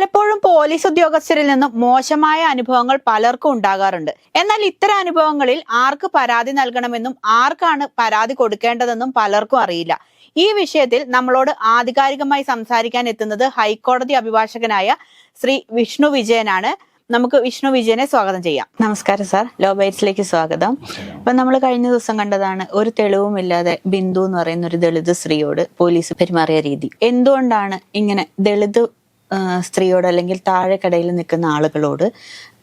പലപ്പോഴും പോലീസ് ഉദ്യോഗസ്ഥരിൽ നിന്നും മോശമായ അനുഭവങ്ങൾ പലർക്കും ഉണ്ടാകാറുണ്ട്. എന്നാൽ ഇത്തരം അനുഭവങ്ങളിൽ ആർക്ക് പരാതി നൽകണമെന്നും ആർക്കാണ് പരാതി കൊടുക്കേണ്ടതെന്നും പലർക്കും അറിയില്ല. ഈ വിഷയത്തിൽ നമ്മളോട് ആധികാരികമായി സംസാരിക്കാൻ എത്തുന്നത് ഹൈക്കോടതി അഭിഭാഷകനായ ശ്രീ വിഷ്ണു വിജയനാണ്. നമുക്ക് വിഷ്ണു വിജയനെ സ്വാഗതം ചെയ്യാം. നമസ്കാരം സാർ. ലോ ബൈറ്റ്സിലേക്ക് സ്വാഗതം. അപ്പൊ നമ്മൾ കഴിഞ്ഞ ദിവസം കണ്ടതാണ് ഒരു തെളിവുമില്ലാതെ ബിന്ദു എന്ന് പറയുന്ന ഒരു ദളിത് സ്ത്രീയോട് പോലീസ് പെരുമാറിയ രീതി. എന്തുകൊണ്ടാണ് ഇങ്ങനെ ദളിത് സ്ത്രീയോട് അല്ലെങ്കിൽ താഴെ കടയിൽ നിൽക്കുന്ന ആളുകളോട്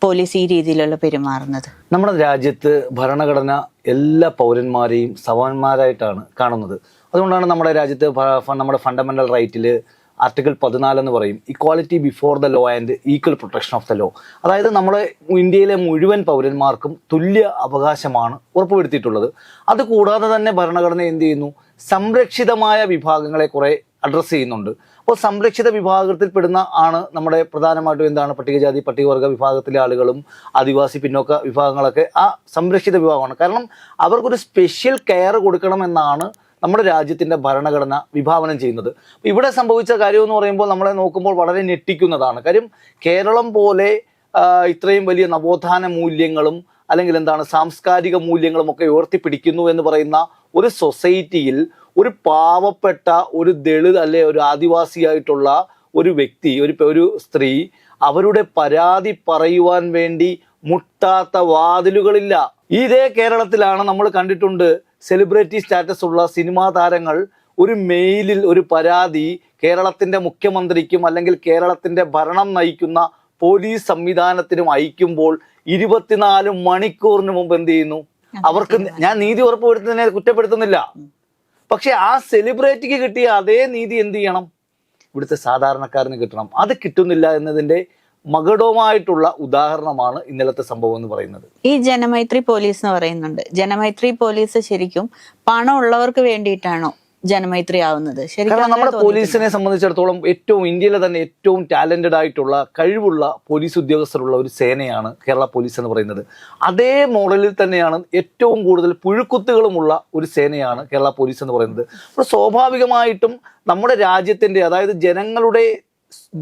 പോലീസ് ഈ രീതിയിലുള്ള പെരുമാറുന്നത്? നമ്മുടെ രാജ്യത്ത് ഭരണഘടന എല്ലാ പൗരന്മാരെയും സമാന്മാരായിട്ടാണ് കാണുന്നത്. അതുകൊണ്ടാണ് നമ്മുടെ രാജ്യത്ത് നമ്മുടെ ഫണ്ടമെന്റൽ റൈറ്റിൽ ആർട്ടിക്കിൾ പതിനാല് എന്ന് പറയും equality before the law and equal protection of the law അതായത് നമ്മുടെ ഇന്ത്യയിലെ മുഴുവൻ പൗരന്മാർക്കും തുല്യ അവകാശമാണ് ഉറപ്പുവരുത്തിയിട്ടുള്ളത്. അത് കൂടാതെ തന്നെ ഭരണഘടന എന്ത് ചെയ്യുന്നു? സംരക്ഷിതമായ വിഭാഗങ്ങളെ കുറെ അഡ്രസ്സ് ചെയ്യുന്നുണ്ട്. അപ്പോൾ സംരക്ഷിത വിഭാഗത്തിൽപ്പെടുന്ന ആണ് നമ്മുടെ പ്രധാനമായിട്ടും എന്താണ് പട്ടികജാതി പട്ടികവർഗ വിഭാഗത്തിലെ ആളുകളും ആദിവാസി പിന്നോക്ക വിഭാഗങ്ങളൊക്കെ ആ സംരക്ഷിത വിഭാഗമാണ്. കാരണം അവർക്കൊരു സ്പെഷ്യൽ കെയർ കൊടുക്കണമെന്നാണ് നമ്മുടെ രാജ്യത്തിന്റെ ഭരണഘടന വിഭാവനം ചെയ്യുന്നത്. ഇവിടെ സംഭവിച്ച കാര്യം എന്ന് പറയുമ്പോൾ നമ്മളെ നോക്കുമ്പോൾ വളരെ ഞെട്ടിക്കുന്നതാണ്. കാര്യം കേരളം പോലെ ഇത്രയും വലിയ നവോത്ഥാന മൂല്യങ്ങളും അല്ലെങ്കിൽ എന്താണ് സാംസ്കാരിക മൂല്യങ്ങളും ഒക്കെ ഉയർത്തിപ്പിടിക്കുന്നു എന്ന് പറയുന്ന ഒരു സൊസൈറ്റിയിൽ ഒരു പാവപ്പെട്ട ഒരു ദളിത് അല്ലെ ഒരു ആദിവാസിയായിട്ടുള്ള ഒരു വ്യക്തി ഒരു ഒരു സ്ത്രീ അവരുടെ പരാതി പറയുവാൻ വേണ്ടി മുട്ടാത്ത വാതിലുകളില്ല. ഇതേ കേരളത്തിലാണ് നമ്മൾ കണ്ടിട്ടുണ്ട് സെലിബ്രിറ്റി സ്റ്റാറ്റസ് ഉള്ള സിനിമാ താരങ്ങൾ ഒരു മെയിലിൽ ഒരു പരാതി കേരളത്തിന്റെ മുഖ്യമന്ത്രിക്കും അല്ലെങ്കിൽ കേരളത്തിന്റെ ഭരണം നയിക്കുന്ന പോലീസ് സംവിധാനത്തിനും അയക്കുമ്പോൾ ഇരുപത്തിനാല് മണിക്കൂറിന് മുമ്പ് എന്ത് ചെയ്യുന്നു? അവർക്ക് ഞാൻ നീതി ഉറപ്പുവരുത്തുന്നതിനെ കുറ്റപ്പെടുത്തുന്നില്ല. പക്ഷെ ആ സെലിബ്രിറ്റിക്ക് കിട്ടിയ അതേ നീതി എന്ത് ചെയ്യണം? ഇവിടുത്തെ സാധാരണക്കാരന് കിട്ടണം. അത് കിട്ടുന്നില്ല എന്നതിന്റെ മകടവുമായിട്ടുള്ള ഉദാഹരണമാണ് ഇന്നലത്തെ സംഭവം എന്ന് പറയുന്നത്. ഈ ജനമൈത്രി പോലീസ് എന്ന് പറയുന്നുണ്ട്. ജനമൈത്രി പോലീസ് ശരിക്കും പണം ഉള്ളവർക്ക് വേണ്ടിയിട്ടാണോ ജനമൈത്രി ആവുന്നത് ശരിക്കും നമ്മുടെ പോലീസിനെ സംബന്ധിച്ചിടത്തോളം ഏറ്റവും ഇന്ത്യയിലെ തന്നെ ഏറ്റവും ടാലന്റഡ് ആയിട്ടുള്ള കഴിവുള്ള പോലീസ് ഉദ്യോഗസ്ഥരുള്ള ഒരു സേനയാണ് കേരള പോലീസ് എന്ന് പറയുന്നത്. അതേ മോഡലിൽ തന്നെയാണ് ഏറ്റവും കൂടുതൽ പുഴുക്കുത്തുകളുമുള്ള ഒരു സേനയാണ് കേരള പോലീസ് എന്ന് പറയുന്നത്. അപ്പോൾ സ്വാഭാവികമായിട്ടും നമ്മുടെ രാജ്യത്തിന്റെ അതായത് ജനങ്ങളുടെ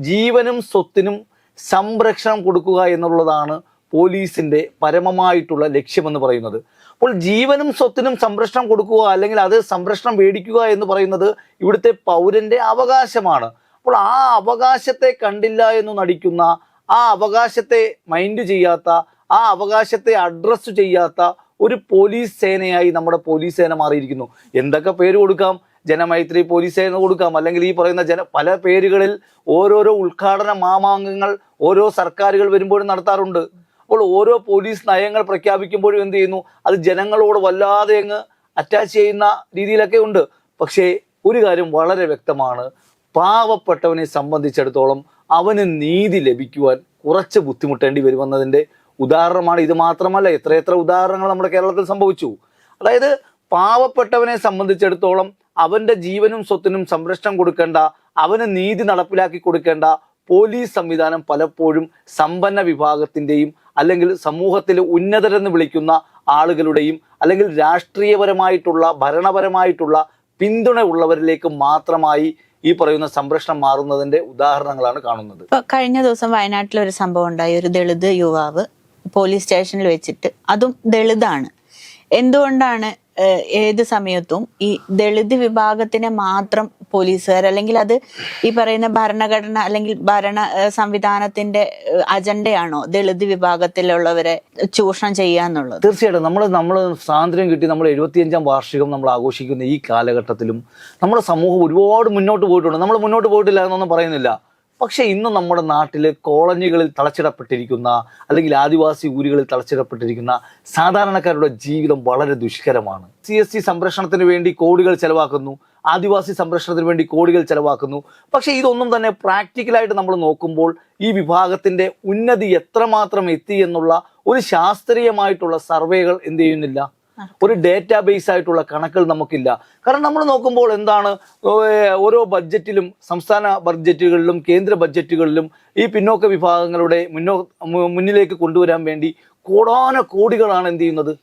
ജീവനും സ്വത്തിനും സംരക്ഷണം കൊടുക്കുക എന്നുള്ളതാണ് പോലീസിന്റെ പരമമായിട്ടുള്ള ലക്ഷ്യമെന്ന് പറയുന്നത്. അപ്പോൾ ജീവനും സ്വത്തിനും സംരക്ഷണം കൊടുക്കുക അല്ലെങ്കിൽ അത് സംരക്ഷണം മേടിക്കുക എന്ന് പറയുന്നത് ഇവിടുത്തെ പൗരന്റെ അവകാശമാണ്. അപ്പോൾ ആ അവകാശത്തെ കണ്ടില്ല എന്ന് നടിക്കുന്ന ആ അവകാശത്തെ മൈൻഡ് ചെയ്യാത്ത ആ അവകാശത്തെ അഡ്രസ്സ് ചെയ്യാത്ത ഒരു പോലീസ് സേനയായി നമ്മുടെ പോലീസ് സേന മാറിയിരിക്കുന്നു. എന്തൊക്കെ പേര് കൊടുക്കാം? ജനമൈത്രി പോലീസ് സേന കൊടുക്കാം. അല്ലെങ്കിൽ ഈ പറയുന്ന ജന പല പേരുകളിൽ ഓരോരോ ഉദ്ഘാടന മാമാങ്കങ്ങൾ ഓരോ സർക്കാരുകൾ വരുമ്പോഴും നടത്താറുണ്ട്. അപ്പോൾ ഓരോ പോലീസ് നയങ്ങൾ പ്രഖ്യാപിക്കുമ്പോഴും എന്ത് ചെയ്യുന്നു? അത് ജനങ്ങളോട് വല്ലാതെ അങ്ങ് അറ്റാച്ച് ചെയ്യുന്ന രീതിയിലൊക്കെ ഉണ്ട്. പക്ഷേ ഒരു കാര്യം വളരെ വ്യക്തമാണ്. പാവപ്പെട്ടവനെ സംബന്ധിച്ചിടത്തോളം അവന് നീതി ലഭിക്കുവാൻ കുറച്ച് ബുദ്ധിമുട്ടേണ്ടി വരുമെന്നതിന്റെ ഉദാഹരണമാണ്. ഇത് മാത്രമല്ല എത്രയെത്ര ഉദാഹരണങ്ങൾ നമ്മുടെ കേരളത്തിൽ സംഭവിച്ചു. അതായത് പാവപ്പെട്ടവനെ സംബന്ധിച്ചിടത്തോളം അവന്റെ ജീവനും സ്വത്തിനും സംരക്ഷണം കൊടുക്കേണ്ട അവന് നീതി നടപ്പിലാക്കി കൊടുക്കേണ്ട പോലീസ് സംവിധാനം പലപ്പോഴും സമ്പന്ന വിഭാഗത്തിന്റെയും അല്ലെങ്കിൽ സമൂഹത്തിൽ ഉന്നതരെന്ന് വിളിക്കുന്ന ആളുകളുടെയും അല്ലെങ്കിൽ രാഷ്ട്രീയപരമായിട്ടുള്ള ഭരണപരമായിട്ടുള്ള പിന്തുണ ഉള്ളവരിലേക്ക് മാത്രമായി ഈ പറയുന്ന സംരക്ഷണം മാറുന്നതിന്റെ ഉദാഹരണങ്ങളാണ് കാണുന്നത്. കഴിഞ്ഞ ദിവസം വയനാട്ടിൽ ഒരു സംഭവം ഉണ്ടായി. ഒരു ദളിത് യുവാവ് പോലീസ് സ്റ്റേഷനിൽ വെച്ചിട്ട് അതും ദളിതാണ്. എന്തുകൊണ്ടാണ് ഏത് സമയത്തും ഈ ദളിത് വിഭാഗത്തിനെ മാത്രം പോലീസുകാർ അല്ലെങ്കിൽ അത് ഈ പറയുന്ന ഭരണഘടന അല്ലെങ്കിൽ ഭരണ സംവിധാനത്തിന്റെ അജണ്ടയാണോ ദളിത് വിഭാഗത്തിലുള്ളവരെ ചൂഷണം ചെയ്യാന്നുള്ളത് തീർച്ചയായിട്ടും. നമ്മൾ നമ്മൾ സ്വാതന്ത്ര്യം കിട്ടി നമ്മൾ എഴുപത്തിയഞ്ചാം വാർഷികം നമ്മൾ ആഘോഷിക്കുന്ന ഈ കാലഘട്ടത്തിലും നമ്മുടെ സമൂഹം ഒരുപാട് മുന്നോട്ട് പോയിട്ടുണ്ട്. നമ്മൾ മുന്നോട്ട് പോയിട്ടില്ല എന്നൊന്നും പറയുന്നില്ല. പക്ഷേ ഇന്ന് നമ്മുടെ നാട്ടിൽ കോളനികളിൽ തളച്ചിടപ്പെട്ടിരിക്കുന്ന അല്ലെങ്കിൽ ആദിവാസി ഊരുകളിൽ തളച്ചിടപ്പെട്ടിരിക്കുന്ന സാധാരണക്കാരുടെ ജീവിതം വളരെ ദുഷ്കരമാണ്. സി എസ് ടി സംരക്ഷണത്തിന് വേണ്ടി കോടികൾ ചെലവാക്കുന്നു. ആദിവാസി സംരക്ഷണത്തിന് വേണ്ടി കോടികൾ ചെലവാക്കുന്നു. പക്ഷേ ഇതൊന്നും തന്നെ പ്രാക്ടിക്കലായിട്ട് നമ്മൾ നോക്കുമ്പോൾ ഈ വിഭാഗത്തിന്റെ ഉന്നതി എത്രമാത്രം എത്തി എന്നുള്ള ഒരു ശാസ്ത്രീയമായിട്ടുള്ള സർവേകൾ എന്ത് ചെയ്യുന്നില്ല? ഒരു ഡേറ്റാ ബേസ് ആയിട്ടുള്ള കണക്കുകൾ നമുക്കില്ല. കാരണം നമ്മൾ നോക്കുമ്പോൾ എന്താണ് ഓരോ ബഡ്ജറ്റിലും സംസ്ഥാന ബഡ്ജറ്റുകളിലും കേന്ദ്ര ബഡ്ജറ്റുകളിലും ഈ പിന്നോക്ക വിഭാഗങ്ങളുടെ മുന്നോ മുന്നിലേക്ക് കൊണ്ടുവരാൻ വേണ്ടി കോടാന കോടികളാണ് എന്ത് ചെയ്യുന്നത്?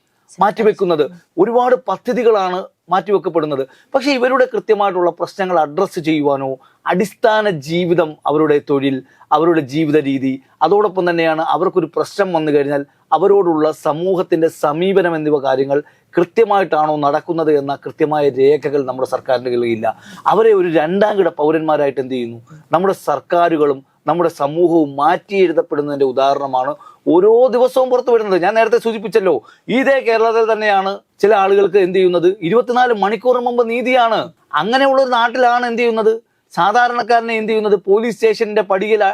മാറ്റിവെക്കുന്നത്. ഒരുപാട് പദ്ധതികളാണ് മാറ്റിവെക്കപ്പെടുന്നത്. പക്ഷേ ഇവരുടെ കൃത്യമായിട്ടുള്ള പ്രശ്നങ്ങൾ അഡ്രസ്സ് ചെയ്യുവാനോ അടിസ്ഥാന ജീവിതം അവരുടെ തൊഴിൽ അവരുടെ ജീവിത രീതി അതോടൊപ്പം തന്നെയാണ് അവർക്കൊരു പ്രശ്നം വന്നു കഴിഞ്ഞാൽ അവരോടുള്ള സമൂഹത്തിന്റെ സമീപനം എന്നിവ കാര്യങ്ങൾ കൃത്യമായിട്ടാണോ നടക്കുന്നത് എന്ന കൃത്യമായ രേഖകൾ നമ്മുടെ സർക്കാരിന്റെ കയ്യിലില്ല. അവരെ ഒരു രണ്ടാം കിട പൗരന്മാരായിട്ട് എന്ത് ചെയ്യുന്നു? നമ്മുടെ സർക്കാരുകളും നമ്മുടെ സമൂഹവും മാറ്റി എഴുതപ്പെടുന്നതിന്റെ ഉദാഹരണമാണ് ഓരോ ദിവസവും പുറത്തു വരുന്നത്. ഞാൻ നേരത്തെ സൂചിപ്പിച്ചല്ലോ ഇതേ കേരളത്തിൽ തന്നെയാണ് ചില ആളുകൾക്ക് എന്ത് ചെയ്യുന്നത്? ഇരുപത്തിനാല് മണിക്കൂർ മുമ്പ് നീതിയാണ്. അങ്ങനെയുള്ള ഒരു നാട്ടിലാണ് എന്ത് ചെയ്യുന്നത്? സാധാരണക്കാരനെ എന്ത് ചെയ്യുന്നത്? പോലീസ് സ്റ്റേഷന്റെ പടിയിൽ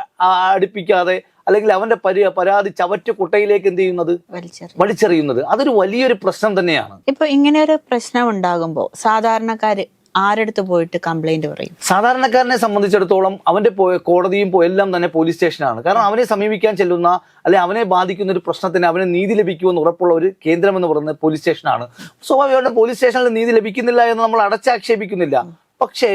അടുപ്പിക്കാതെ അല്ലെങ്കിൽ അവന്റെ പരി പരാതി ചവറ്റ കുട്ടയിലേക്ക് എന്ത് ചെയ്യുന്നത്? വലിച്ചെറിയും. വലിച്ചെറിയുന്നത്. അതൊരു വലിയൊരു പ്രശ്നം തന്നെയാണ്. ഇപ്പൊ ഇങ്ങനെ ഒരു പ്രശ്നം ഉണ്ടാകുമ്പോ സാധാരണക്കാര് ആരെടുത്ത് പോയിട്ട് കംപ്ലൈന്റ് പറയും? സാധാരണക്കാരനെ സംബന്ധിച്ചിടത്തോളം അവന്റെ കോടതിയും എല്ലാം തന്നെ പോലീസ് സ്റ്റേഷനാണ് കാരണം അവനെ സമീപിക്കാൻ ചെല്ലുന്ന അല്ലെ അവനെ ബാധിക്കുന്ന ഒരു പ്രശ്നത്തിന് അവന് നീതി ലഭിക്കുമെന്ന് ഉറപ്പുള്ള ഒരു കേന്ദ്രം എന്ന് പറയുന്നത് പോലീസ് സ്റ്റേഷനാണ് സ്വാഭാവികമായിട്ടും പോലീസ് സ്റ്റേഷനിൽ നീതി ലഭിക്കുന്നില്ല എന്ന് നമ്മൾ അടച്ചാക്ഷേപിക്കുന്നില്ല. പക്ഷേ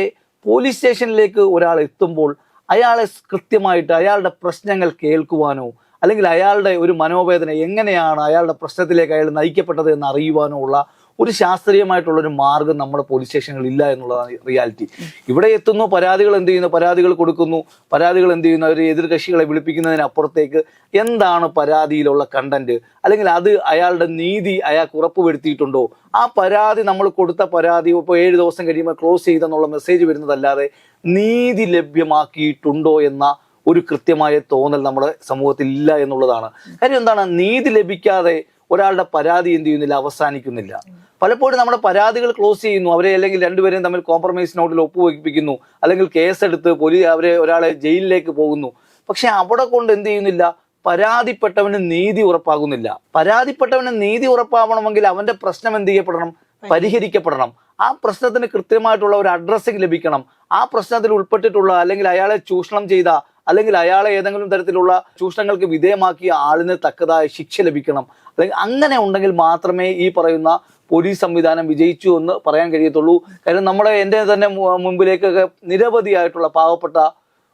പോലീസ് സ്റ്റേഷനിലേക്ക് ഒരാൾ എത്തുമ്പോൾ അയാളെ കൃത്യമായിട്ട് അയാളുടെ പ്രശ്നങ്ങൾ കേൾക്കുവാനോ അല്ലെങ്കിൽ അയാളുടെ ഒരു മനോവേദന എങ്ങനെയാണ് അയാളുടെ പ്രശ്നത്തിലേക്ക് അയാൾ നയിക്കപ്പെട്ടത് എന്ന് അറിയുവാനോ ഉള്ള ഒരു ശാസ്ത്രീയമായിട്ടുള്ള ഒരു മാർഗം നമ്മുടെ പോലീസ് സ്റ്റേഷനുകളിൽ ഇല്ല എന്നുള്ളതാണ് റിയാലിറ്റി ഇവിടെ എത്തുന്നു പരാതികൾ എന്ത് ചെയ്യുന്നു? പരാതികൾ കൊടുക്കുന്നു. പരാതികൾ എന്ത് ചെയ്യുന്നു? അവർ എതിർ കക്ഷികളെ വിളിപ്പിക്കുന്നതിനപ്പുറത്തേക്ക് എന്താണ് പരാതിയിലുള്ള കണ്ടന്റ് അല്ലെങ്കിൽ അത് അയാളുടെ നീതി അയാൾക്ക് ഉറപ്പുവരുത്തിയിട്ടുണ്ടോ? ആ പരാതി നമ്മൾ കൊടുത്ത പരാതി ഇപ്പോൾ ഏഴ് ദിവസം കഴിയുമ്പോൾ ക്ലോസ് ചെയ്തെന്നുള്ള മെസ്സേജ് വരുന്നതല്ലാതെ നീതി ലഭ്യമാക്കിയിട്ടുണ്ടോ എന്ന ഒരു കൃത്യമായ തോന്നൽ നമ്മുടെ സമൂഹത്തിൽ ഇല്ല എന്നുള്ളതാണ്. കാര്യം എന്താണ്? നീതി ലഭിക്കാതെ ഒരാളുടെ പരാതി എന്ത് ചെയ്യുന്നില്ല അവസാനിക്കുന്നില്ല. പലപ്പോഴും നമ്മുടെ പരാതികൾ ക്ലോസ് ചെയ്യുന്നു. അവരെ അല്ലെങ്കിൽ രണ്ടുപേരെയും തമ്മിൽ കോംപ്രമൈസ് നോട്ടിൽ ഒപ്പുവെപ്പിക്കുന്നു. അല്ലെങ്കിൽ കേസെടുത്ത് പോലീസ് അവരെ ഒരാളെ ജയിലിലേക്ക് പോകുന്നു. പക്ഷെ അവിടെ കൊണ്ട് എന്ത് ചെയ്യുന്നില്ല? പരാതിപ്പെട്ടവന് നീതി ഉറപ്പാകുന്നില്ല. പരാതിപ്പെട്ടവന് നീതി ഉറപ്പാവണമെങ്കിൽ അവന്റെ പ്രശ്നം എന്ത് ചെയ്യപ്പെടണം? പരിഹരിക്കപ്പെടണം. ആ പ്രശ്നത്തിന് കൃത്യമായിട്ടുള്ള ഒരു അഡ്രസ്സിംഗ് ലഭിക്കണം. ആ പ്രശ്നത്തിൽ ഉൾപ്പെട്ടിട്ടുള്ള അല്ലെങ്കിൽ അയാളെ ചൂഷണം ചെയ്ത അല്ലെങ്കിൽ അയാളെ ഏതെങ്കിലും തരത്തിലുള്ള ചൂഷണങ്ങൾക്ക് വിധേയമാക്കിയ ആളിന് തക്കതായ ശിക്ഷ ലഭിക്കണം. അല്ലെങ്കിൽ അങ്ങനെ ഉണ്ടെങ്കിൽ മാത്രമേ ഈ പറയുന്ന പോലീസ് സംവിധാനം വിജയിച്ചു എന്ന് പറയാൻ കഴിയത്തുള്ളൂ. കാര്യം നമ്മുടെ എന്റെ തന്നെ മുമ്പിലേക്കൊക്കെ നിരവധിയായിട്ടുള്ള പാവപ്പെട്ട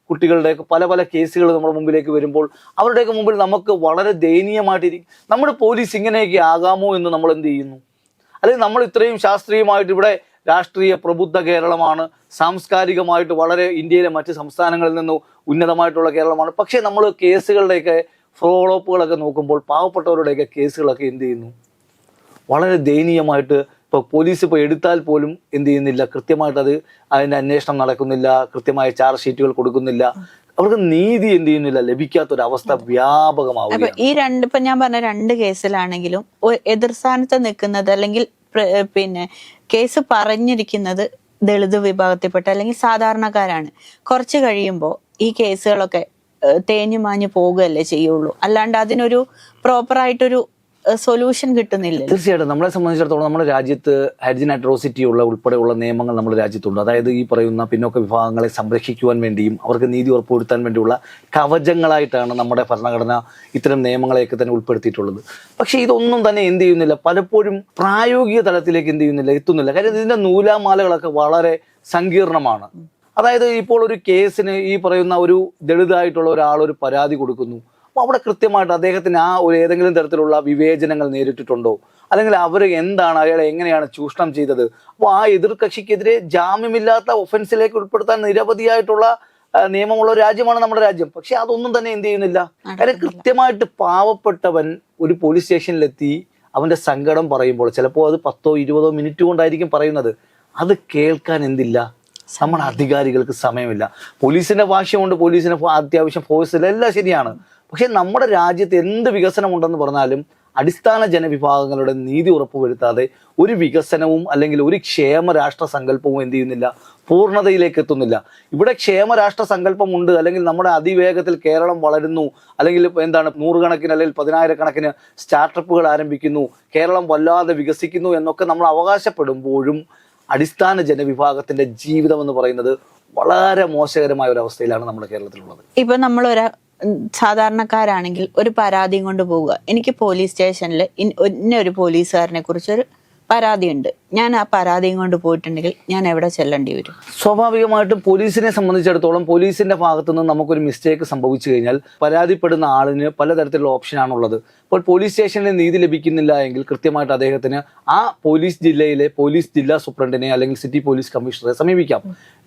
കുട്ടികളുടെ പല പല കേസുകൾ നമ്മുടെ മുമ്പിലേക്ക് വരുമ്പോൾ അവരുടെയൊക്കെ മുമ്പിൽ നമുക്ക് വളരെ ദയനീയമായിട്ടിരിക്കും നമ്മുടെ പോലീസ് ഇങ്ങനെയൊക്കെ ആകാമോ എന്ന് നമ്മൾ എന്ത് ചെയ്യുന്നു? അല്ലെങ്കിൽ നമ്മൾ ഇത്രയും ശാസ്ത്രീയമായിട്ട് ഇവിടെ രാഷ്ട്രീയ പ്രബുദ്ധ കേരളമാണ്. സാംസ്കാരികമായിട്ട് വളരെ ഇന്ത്യയിലെ മറ്റ് സംസ്ഥാനങ്ങളിൽ നിന്നും ഉന്നതമായിട്ടുള്ള കേരളമാണ്. പക്ഷേ നമ്മൾ കേസുകളുടെയൊക്കെ ഫോളോപ്പുകളൊക്കെ നോക്കുമ്പോൾ പാവപ്പെട്ടവരുടെയൊക്കെ കേസുകളൊക്കെ എന്ത് ചെയ്യുന്നു? വളരെ ദയനീയമായിട്ട് ഇപ്പോൾ പോലീസ് ഇപ്പോൾ എടുത്താൽ പോലും എന്ത് ചെയ്യുന്നില്ല. കൃത്യമായിട്ട് അത് അതിന്റെ അന്വേഷണം നടക്കുന്നില്ല. കൃത്യമായ ചാർജ് ഷീറ്റുകൾ കൊടുക്കുന്നില്ല. അവർക്ക് നീതി എന്ത് ചെയ്യുന്നില്ല. ലഭിക്കാത്തൊരവസ്ഥ അപ്പൊ വ്യാപകമാവുകയാണ്. ഈ രണ്ട് ഇപ്പൊ ഞാൻ പറഞ്ഞ രണ്ട് കേസിലാണെങ്കിലും എതിർസ്ഥാനത്ത് എതിർ നിൽക്കുന്നത് അല്ലെങ്കിൽ പിന്നെ കേസ് പറഞ്ഞിരിക്കുന്നത് ദളിത് വിഭാഗത്തിൽപ്പെട്ട അല്ലെങ്കിൽ സാധാരണക്കാരാണ്. കുറച്ച് കഴിയുമ്പോൾ ഈ കേസുകളൊക്കെ തേഞ്ഞു മാഞ്ഞു പോകുകയല്ലേ ചെയ്യുള്ളൂ. അല്ലാണ്ട് അതിനൊരു പ്രോപ്പറായിട്ടൊരു സൊല്യൂഷൻ കിട്ടുന്നില്ല തീർച്ചയായിട്ടും. നമ്മളെ സംബന്ധിച്ചിടത്തോളം നമ്മുടെ രാജ്യത്ത് ഹരിജൻ അട്രോസിറ്റി ഉള്ള ഉൾപ്പെടെയുള്ള നിയമങ്ങൾ നമ്മുടെ രാജ്യത്തുണ്ട്. അതായത് ഈ പറയുന്ന പിന്നോക്ക വിഭാഗങ്ങളെ സംരക്ഷിക്കുവാൻ വേണ്ടിയും അവർക്ക് നീതി ഉറപ്പുവരുത്താൻ വേണ്ടിയുള്ള കവചങ്ങളായിട്ടാണ് നമ്മുടെ ഭരണഘടന ഇത്തരം നിയമങ്ങളെയൊക്കെ തന്നെ ഉൾപ്പെടുത്തിയിട്ടുള്ളത്. പക്ഷേ ഇതൊന്നും തന്നെ എന്ത് ചെയ്യുന്നില്ല. പലപ്പോഴും പ്രായോഗിക തലത്തിലേക്ക് എന്ത് ചെയ്യുന്നില്ല എത്തുന്നില്ല. കാര്യം ഇതിന്റെ നൂലാമാലകളൊക്കെ വളരെ സങ്കീർണമാണ്. അതായത് ഇപ്പോൾ ഒരു കേസിന് ഈ പറയുന്ന ഒരു ദളിതായിട്ടുള്ള ഒരാൾ ഒരു പരാതി കൊടുക്കുന്നു. അപ്പോൾ അവിടെ കൃത്യമായിട്ട് അദ്ദേഹത്തിന് ആ ഒരു ഏതെങ്കിലും തരത്തിലുള്ള വിവേചനങ്ങൾ നേരിട്ടിട്ടുണ്ടോ? അല്ലെങ്കിൽ അവർ എന്താണ് അയാളെ എങ്ങനെയാണ് ചൂഷണം ചെയ്തത്? അപ്പോൾ ആ എതിർ കക്ഷിക്കെതിരെ ജാമ്യമില്ലാത്ത ഒഫൻസിലേക്ക് ഉൾപ്പെടുത്താൻ നിരവധിയായിട്ടുള്ള നിയമമുള്ള ഒരു രാജ്യമാണ് നമ്മുടെ രാജ്യം. പക്ഷെ അതൊന്നും തന്നെ എന്ത് ചെയ്യുന്നില്ല. കാര്യം കൃത്യമായിട്ട് പാവപ്പെട്ടവൻ ഒരു പോലീസ് സ്റ്റേഷനിലെത്തി അവന്റെ സങ്കടം പറയുമ്പോൾ ചിലപ്പോൾ അത് പത്തോ ഇരുപതോ മിനിറ്റ് കൊണ്ടായിരിക്കും പറയുന്നത്. അത് കേൾക്കാൻ എന്തില്ല? നമ്മുടെ അധികാരികൾക്ക് സമയമില്ല. പോലീസിന്റെ ഭാഷയുണ്ട് പോലീസിന് ഫോ- അത്യാവശ്യം ഫോഴ്സിൽ എല്ലാം ശരിയാണ്. പക്ഷെ നമ്മുടെ രാജ്യത്ത് എന്ത് വികസനം ഉണ്ടെന്ന് പറഞ്ഞാലും അടിസ്ഥാന ജനവിഭാഗങ്ങളുടെ നീതി ഉറപ്പുവരുത്താതെ ഒരു വികസനവും അല്ലെങ്കിൽ ഒരു ക്ഷേമ രാഷ്ട്ര സങ്കല്പവും എന്ത് ചെയ്യുന്നില്ല പൂർണതയിലേക്ക് എത്തുന്നില്ല. ഇവിടെ ക്ഷേമ രാഷ്ട്ര സങ്കല്പമുണ്ട് അല്ലെങ്കിൽ നമ്മുടെ അതിവേഗത്തിൽ കേരളം വളരുന്നു അല്ലെങ്കിൽ എന്താണ് നൂറുകണക്കിന് അല്ലെങ്കിൽ പതിനായിരക്കണക്കിന് സ്റ്റാർട്ടപ്പുകൾ ആരംഭിക്കുന്നു കേരളം വല്ലാതെ വികസിക്കുന്നു എന്നൊക്കെ നമ്മൾ അവകാശപ്പെടുമ്പോഴും അടിസ്ഥാന ജനവിഭാഗത്തിന്റെ ജീവിതം എന്ന് പറയുന്നത് വളരെ മോശകരമായ ഒരു അവസ്ഥയിലാണ് നമ്മുടെ കേരളത്തിലുള്ളത്. ഇപ്പൊ നമ്മൾ ഒരു സാധാരണക്കാരാണെങ്കിൽ ഒരു പരാതിയും കൊണ്ട് പോവുക. എനിക്ക് പോലീസ് സ്റ്റേഷനിൽ ഇന്ന ഒരു പോലീസുകാരനെ കുറിച്ച് ഒരു പരാതിയുണ്ട്. ഞാൻ ആ പരാതിയും കൊണ്ട് പോയിട്ടുണ്ടെങ്കിൽ ഞാൻ എവിടെ ചെല്ലേണ്ടി വരും? സ്വാഭാവികമായിട്ടും പോലീസിനെ സംബന്ധിച്ചിടത്തോളം പോലീസിന്റെ ഭാഗത്തു നിന്ന് നമുക്കൊരു മിസ്റ്റേക്ക് സംഭവിച്ചു കഴിഞ്ഞാൽ പരാതിപ്പെടുന്ന ആളിന് പലതരത്തിലുള്ള ഓപ്ഷനാണുള്ളത് അപ്പോൾ പോലീസ് സ്റ്റേഷനിൽ നീതി ലഭിക്കുന്നില്ല എങ്കിൽ കൃത്യമായിട്ട് അദ്ദേഹത്തിന് ആ പോലീസ് ജില്ലയിലെ പോലീസ് ജില്ലാ സൂപ്രണ്ടിനെ അല്ലെങ്കിൽ സിറ്റി പോലീസ് കമ്മീഷണറെ സമീപിക്കാം.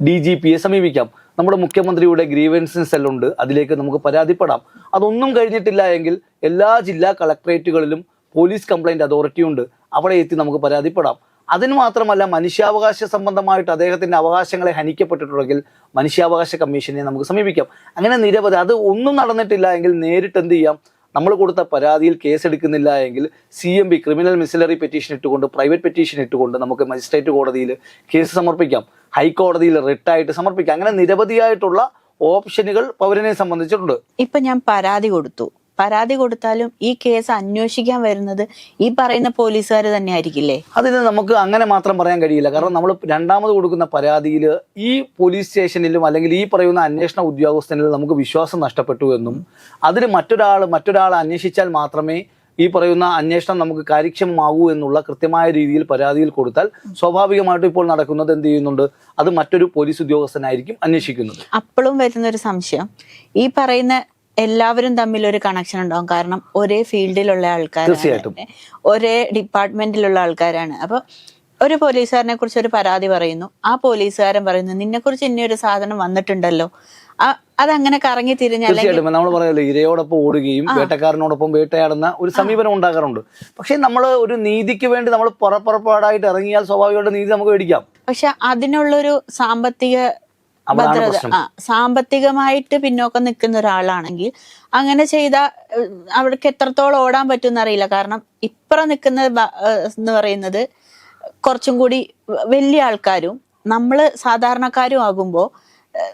ഡി ജി പിയെ സമീപിക്കാം. നമ്മുടെ മുഖ്യമന്ത്രിയുടെ ഗ്രീവൻസ് സെല്ലുണ്ട് അതിലേക്ക് നമുക്ക് പരാതിപ്പെടാം. അതൊന്നും കഴിഞ്ഞിട്ടില്ല എങ്കിൽ എല്ലാ ജില്ലാ കളക്ടറേറ്റുകളിലും പോലീസ് കംപ്ലൈന്റ് അതോറിറ്റി ഉണ്ട്. അവിടെ എത്തി നമുക്ക് പരാതിപ്പെടാം. അതിന് മാത്രമല്ല മനുഷ്യാവകാശ സംബന്ധമായിട്ട് അദ്ദേഹത്തിന്റെ അവകാശങ്ങളെ ഹനിക്കപ്പെട്ടിട്ടുണ്ടെങ്കിൽ മനുഷ്യാവകാശ കമ്മീഷനെ നമുക്ക് സമീപിക്കാം. അങ്ങനെ നിരവധി അത് ഒന്നും നടന്നിട്ടില്ല എങ്കിൽ നേരിട്ട് എന്ത് ചെയ്യാം? നമ്മൾ കൊടുത്ത പരാതിയിൽ കേസെടുക്കുന്നില്ല എങ്കിൽ C M B criminal miscellaneous petition ഇട്ടുകൊണ്ട് പ്രൈവറ്റ് പെറ്റീഷൻ ഇട്ടുകൊണ്ട് നമുക്ക് മജിസ്ട്രേറ്റ് കോടതിയിൽ കേസ് സമർപ്പിക്കാം. ഹൈക്കോടതിയിൽ റിട്ടായിട്ട് സമർപ്പിക്കാം. അങ്ങനെ നിരവധിയായിട്ടുള്ള ഓപ്ഷനുകൾ പൗരനെ സംബന്ധിച്ചിട്ടുണ്ട്. ഇപ്പൊ ഞാൻ പരാതി കൊടുത്തു. പരാതി കൊടുത്താലും ഈ കേസ് അന്വേഷിക്കാൻ വരുന്നത് ഈ പറയുന്ന പോലീസുകാർ തന്നെ ആയിരിക്കില്ലേ അതിന് നമുക്ക് അങ്ങനെ മാത്രം പറയാൻ കഴിയില്ല. കാരണം നമ്മൾ രണ്ടാമത് കൊടുക്കുന്ന പരാതിയിൽ ഈ പോലീസ് സ്റ്റേഷനിലും അല്ലെങ്കിൽ ഈ പറയുന്ന അന്വേഷണ ഉദ്യോഗസ്ഥനിലും നമുക്ക് വിശ്വാസം നഷ്ടപ്പെട്ടു എന്നും അതിന് മറ്റൊരാൾ മറ്റൊരാൾ അന്വേഷിച്ചാൽ മാത്രമേ ഈ പറയുന്ന അന്വേഷണം നമുക്ക് കാര്യക്ഷമമാകൂ എന്നുള്ള കൃത്യമായ രീതിയിൽ പരാതിയിൽ കൊടുത്താൽ സ്വാഭാവികമായിട്ടും ഇപ്പോൾ നടക്കുന്നത് എന്ത് ചെയ്യുന്നുണ്ട്? അത് മറ്റൊരു പോലീസ് ഉദ്യോഗസ്ഥനായിരിക്കും അന്വേഷിക്കുന്നത്. അപ്പോഴും വരുന്ന ഒരു സംശയം. ഈ പറയുന്ന എല്ലാവരും തമ്മിൽ ഒരു കണക്ഷൻ ഉണ്ടാവും. കാരണം ഒരേ ഫീൽഡിലുള്ള ആൾക്കാരാണ്. ഒരേ ഡിപ്പാർട്ട്മെന്റിലുള്ള ആൾക്കാരാണ്. അപ്പൊ ഒരു പോലീസുകാരനെ കുറിച്ച് ഒരു പരാതി പറയുന്നു. ആ പോലീസുകാരൻ പറയുന്നു നിന്നെ കുറിച്ച് ഇനി ഒരു സാധനം വന്നിട്ടുണ്ടല്ലോ. അതങ്ങനെ കറങ്ങി തിരിഞ്ഞ് അല്ലെങ്കിൽ തീർച്ചയായിട്ടും. നമ്മൾ പറയല്ലോ ഇരയോടൊപ്പം ഓടുകയും വേട്ടക്കാരനോടൊപ്പം വേട്ടയാടുന്ന ഒരു സമീപനം ഉണ്ടാകാറുണ്ട്. പക്ഷേ നമ്മൾ ഒരു നീതിക്ക് വേണ്ടി നമ്മൾ പുറപ്പുറപ്പാടായിട്ട് ഇറങ്ങിയാൽ സ്വാഭാവികമായിട്ട് നീതി നമുക്ക് മേടിക്കാം. പക്ഷെ അതിനുള്ളൊരു സാമ്പത്തിക ഭദ്രത. ആ സാമ്പത്തികമായിട്ട് പിന്നോക്കം നിൽക്കുന്ന ഒരാളാണെങ്കിൽ അങ്ങനെ ചെയ്ത അവർക്ക് എത്രത്തോളം ഓടാൻ പറ്റും അറിയില്ല. കാരണം ഇപ്പുറം നിൽക്കുന്ന എന്ന് പറയുന്നത് കുറച്ചും കൂടി വലിയ ആൾക്കാരും നമ്മൾ സാധാരണക്കാരും ആകുമ്പോൾ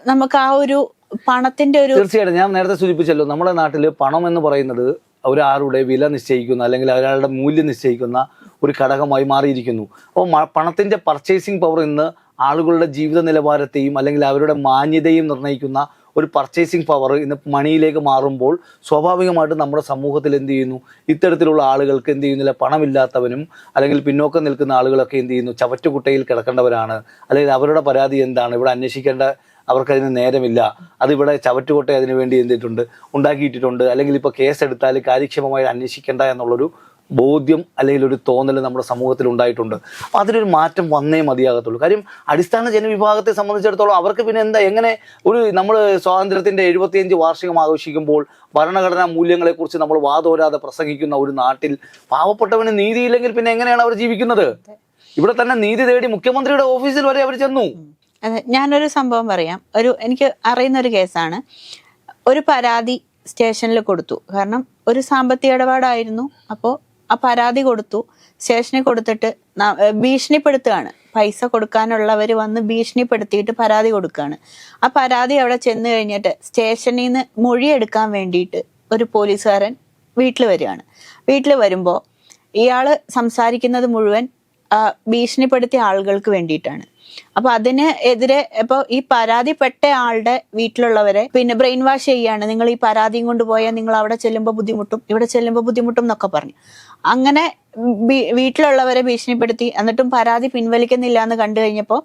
നമുക്ക് ആ ഒരു പണത്തിന്റെ ഒരു തീർച്ചയായിട്ടും ഞാൻ നേരത്തെ സൂചിപ്പിച്ചല്ലോ നമ്മുടെ നാട്ടിൽ പണം എന്ന് പറയുന്നത് ഒരാളുടെ വില നിശ്ചയിക്കുന്ന അല്ലെങ്കിൽ ഒരാളുടെ മൂല്യം നിശ്ചയിക്കുന്ന ഒരു ഘടകമായി മാറിയിരിക്കുന്നു. അപ്പോൾ പണത്തിന്റെ പർച്ചേസിംഗ് പവർ ഇന്ന് ആളുകളുടെ ജീവിത നിലവാരത്തെയും അല്ലെങ്കിൽ അവരുടെ മാന്യതയും നിർണയിക്കുന്ന ഒരു പർച്ചേസിങ് പവർ ഇന്ന് മണിയിലേക്ക് മാറുമ്പോൾ സ്വാഭാവികമായിട്ടും നമ്മുടെ സമൂഹത്തിൽ എന്ത് ചെയ്യുന്നു? ഇത്തരത്തിലുള്ള ആളുകൾക്ക് എന്ത് ചെയ്യുന്നില്ല? പണമില്ലാത്തവനും അല്ലെങ്കിൽ പിന്നോക്കം നിൽക്കുന്ന ആളുകളൊക്കെ എന്ത് ചെയ്യുന്നു? ചവറ്റുകുട്ടയിൽ കിടക്കേണ്ടവരാണ്. അല്ലെങ്കിൽ അവരുടെ പരാതി എന്താണ്? ഇവിടെ അന്വേഷിക്കേണ്ട അവർക്കതിന് നേരമില്ല. അതിവിടെ ചവറ്റുകൊട്ട അതിനു വേണ്ടി എന്തിട്ടുണ്ട്? ഉണ്ടാക്കിയിട്ടിട്ടുണ്ട്. അല്ലെങ്കിൽ ഇപ്പോൾ കേസെടുത്താൽ കാര്യക്ഷമമായി അന്വേഷിക്കേണ്ട എന്നുള്ളൊരു ബോധ്യം അല്ലെങ്കിൽ ഒരു തോന്നൽ നമ്മുടെ സമൂഹത്തിൽ ഉണ്ടായിട്ടുണ്ട്. അപ്പോൾ അതിനൊരു മാറ്റം വന്നേ മതിയാകത്തുള്ളൂ. കാര്യം അടിസ്ഥാന ജനവിഭാഗത്തെ സംബന്ധിച്ചിടത്തോളം അവർക്ക് പിന്നെ എന്താ എങ്ങനെ ഒരു നമ്മൾ സ്വാതന്ത്ര്യത്തിന്റെ എഴുപത്തിയഞ്ച് വാർഷികം ആഘോഷിക്കുമ്പോൾ ഭരണഘടനാ മൂല്യങ്ങളെക്കുറിച്ച് നമ്മൾ വാതോരാതെ പ്രസംഗിക്കുന്ന ഒരു നാട്ടിൽ പാവപ്പെട്ടവന് നീതിയില്ലെങ്കിൽ പിന്നെ എങ്ങനെയാണ് അവർ ജീവിക്കുന്നത്? ഇവിടെ തന്നെ നീതി തേടി മുഖ്യമന്ത്രിയുടെ ഓഫീസിൽ വരെ അവർ ചെന്നു. അതെ ഞാനൊരു സംഭവം പറയാം. ഒരു എനിക്ക് അറിയുന്ന ഒരു കേസാണ്. ഒരു പരാതി സ്റ്റേഷനിൽ കൊടുത്തു. കാരണം ഒരു സാമ്പത്തിക ഇടപാടായിരുന്നു. അപ്പോൾ ആ പരാതി കൊടുത്തു. സ്റ്റേഷനിൽ കൊടുത്തിട്ട് ഭീഷണിപ്പെടുത്തുകയാണ്. പൈസ കൊടുക്കാനുള്ളവർ വന്ന് ഭീഷണിപ്പെടുത്തിയിട്ട് പരാതി കൊടുക്കുകയാണ്. ആ പരാതി അവിടെ ചെന്ന് കഴിഞ്ഞിട്ട് സ്റ്റേഷനിൽ നിന്ന് മൊഴിയെടുക്കാൻ വേണ്ടിയിട്ട് ഒരു പോലീസുകാരൻ വീട്ടിൽ വരികയാണ്. വീട്ടിൽ വരുമ്പോൾ ഇയാൾ സംസാരിക്കുന്നത് മുഴുവൻ ഭീഷണിപ്പെടുത്തിയ ആളുകൾക്ക് വേണ്ടിയിട്ടാണ്. അപ്പൊ അതിന് എതിരെ ഇപ്പൊ ഈ പരാതിപ്പെട്ട ആളുടെ വീട്ടിലുള്ളവരെ പിന്നെ ബ്രെയിൻ വാഷ് ചെയ്യാണ്. നിങ്ങൾ ഈ പരാതിയും കൊണ്ട് പോയാൽ നിങ്ങൾ അവിടെ ചെല്ലുമ്പോൾ ബുദ്ധിമുട്ടും ഇവിടെ ചെല്ലുമ്പോൾ ബുദ്ധിമുട്ടും എന്നൊക്കെ പറഞ്ഞു. അങ്ങനെ വീട്ടിലുള്ളവരെ ഭീഷണിപ്പെടുത്തി എന്നിട്ടും പരാതി പിൻവലിക്കുന്നില്ല എന്ന് കണ്ടു കഴിഞ്ഞപ്പോൾ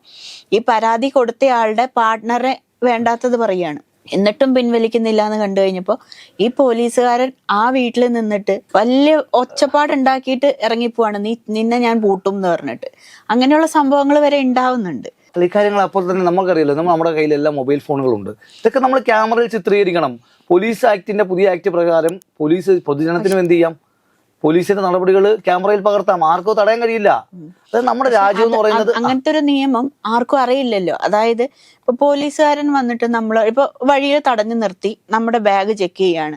ഈ പരാതി കൊടുത്തയാളുടെ പാർട്ട്ണറെ വേണ്ടാത്തത് പറയാണ് എന്നിട്ടും പിൻവലിക്കുന്നില്ല എന്ന് കണ്ടു കഴിഞ്ഞപ്പോൾ ഈ പോലീസുകാരൻ ആ വീട്ടിൽ നിന്നിട്ട് വലിയ ഒച്ചപ്പാടുണ്ടാക്കിയിട്ട് ഇറങ്ങിപ്പോവാണ്. നീ നിന്നെ ഞാൻ പൂട്ടും എന്ന് പറഞ്ഞിട്ട്. അങ്ങനെയുള്ള സംഭവങ്ങൾ വരെ ഉണ്ടാവുന്നുണ്ട്. ഇക്കാര്യങ്ങൾ അപ്പോൾ തന്നെ നമുക്കറിയില്ല. നമ്മൾ നമ്മുടെ കയ്യിലെല്ലാം മൊബൈൽ ഫോണുകളുണ്ട്. ഇതൊക്കെ നമ്മൾ ക്യാമറയിൽ ചിത്രീകരിക്കണം. പോലീസ് ആക്ടിന്റെ പുതിയ ആക്ട് പ്രകാരം പോലീസ് പൊതുജനത്തിനും എന്ത് ചെയ്യാം? പോലീസിന്റെ നടപടികൾ ക്യാമറയിൽ പകർത്താം. ആർക്കോ തടയാൻ കഴിയില്ല. അത് നമ്മുടെ രാജ്യം എന്ന് പറയുന്നത് അങ്ങനത്തെ ഒരു നിയമം ആർക്കും അറിയില്ലല്ലോ. അതായത് ഇപ്പൊ പോലീസുകാരൻ വന്നിട്ട് നമ്മൾ ഇപ്പൊ വഴിയിൽ തടഞ്ഞു നിർത്തി നമ്മുടെ ബാഗ് ചെക്ക് ചെയ്യാണ്.